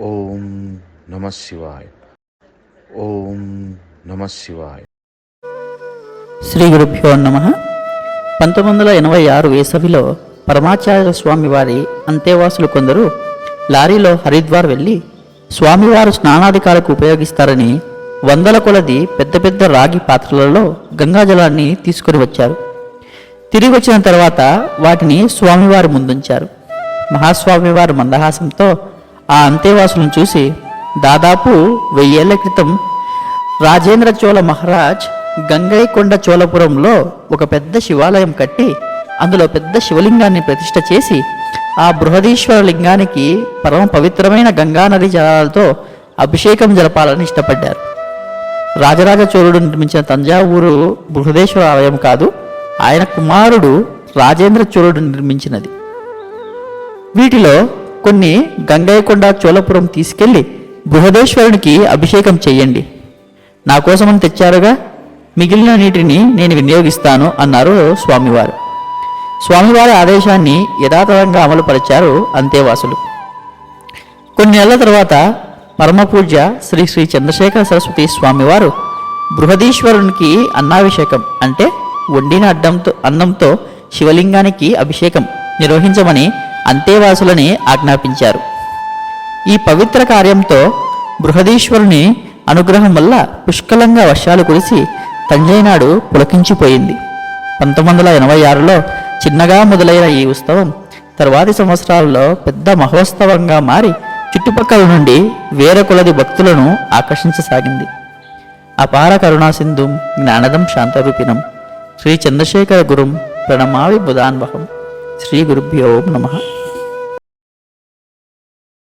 ఓం నమ శివాయ. ఓం నమ శివాయ. శ్రీ గురుభ్యో నమ. పంతొమ్మిది వందల ఎనభై ఆరు వేసవిలో పరమాచార్య స్వామివారి అంతేవాసులు కొందరు లారీలో హరిద్వార్ వెళ్ళి స్వామివారు స్నానాధికారులకు ఉపయోగిస్తారని వందల కొలది పెద్ద పెద్ద రాగి పాత్రలలో గంగాజలాన్ని తీసుకొని వచ్చారు. తిరిగి వచ్చిన తర్వాత వాటిని స్వామివారి ముందుంచారు. మహాస్వామివారు మందహాసంతో ఆ అంతేవాసులను చూసి దాదాపు వెయ్యేళ్ళ క్రితం రాజేంద్ర చోళ మహారాజ్ గంగైకొండ చోళపురంలో ఒక పెద్ద శివాలయం కట్టి అందులో పెద్ద శివలింగాన్ని ప్రతిష్ఠ చేసి ఆ బృహదీశ్వర లింగానికి పరమ పవిత్రమైన గంగానది జలాలతో అభిషేకం జరపాలని ఇష్టపడ్డారు. రాజరాజ చోళుడు నిర్మించిన తంజావూరు బృహదేశ్వర ఆలయం కాదు ఆయన కుమారుడు రాజేంద్ర చోళుడు నిర్మించినది. వీటిలో కొన్ని గంగైకొండ చోళపురం తీసుకెళ్ళి బృహదేశ్వరునికి అభిషేకం చెయ్యండి నా కోసమని తెచ్చారుగా? మిగిలిన నీటిని నేను వినియోగిస్తాను అన్నారు స్వామివారు. స్వామివారి ఆదేశాన్ని యథాతథంగా అమలుపరిచారు అంతేవాసులు. కొన్ని నెలల తర్వాత పరమపూజ్య శ్రీ శ్రీ చంద్రశేఖర సరస్వతి స్వామివారు బృహదీశ్వరునికి అన్నాభిషేకం అంటే వండిన అడ్డంతో అన్నంతో శివలింగానికి అభిషేకం నిర్వహించమని అంతేవాసులని ఆజ్ఞాపించారు. ఈ పవిత్ర కార్యంతో బృహదీశ్వరుని అనుగ్రహం వల్ల పుష్కలంగా వర్షాలు కురిసి తంజైనాడు పులకించిపోయింది. పంతొమ్మిది వందల ఎనభై ఆరులో చిన్నగా మొదలైన ఈ ఉత్సవం తర్వాతి సంవత్సరాల్లో పెద్ద మహోత్సవంగా మారి చుట్టుపక్కల నుండి వేల భక్తులను ఆకర్షించసాగింది. అపార కరుణాసింధుం జ్ఞానదం శాంతరూపిణం శ్రీ చంద్రశేఖర గురుం ప్రణమావి బుధాన్వహం. శ్రీ గురుభ్యో నమః.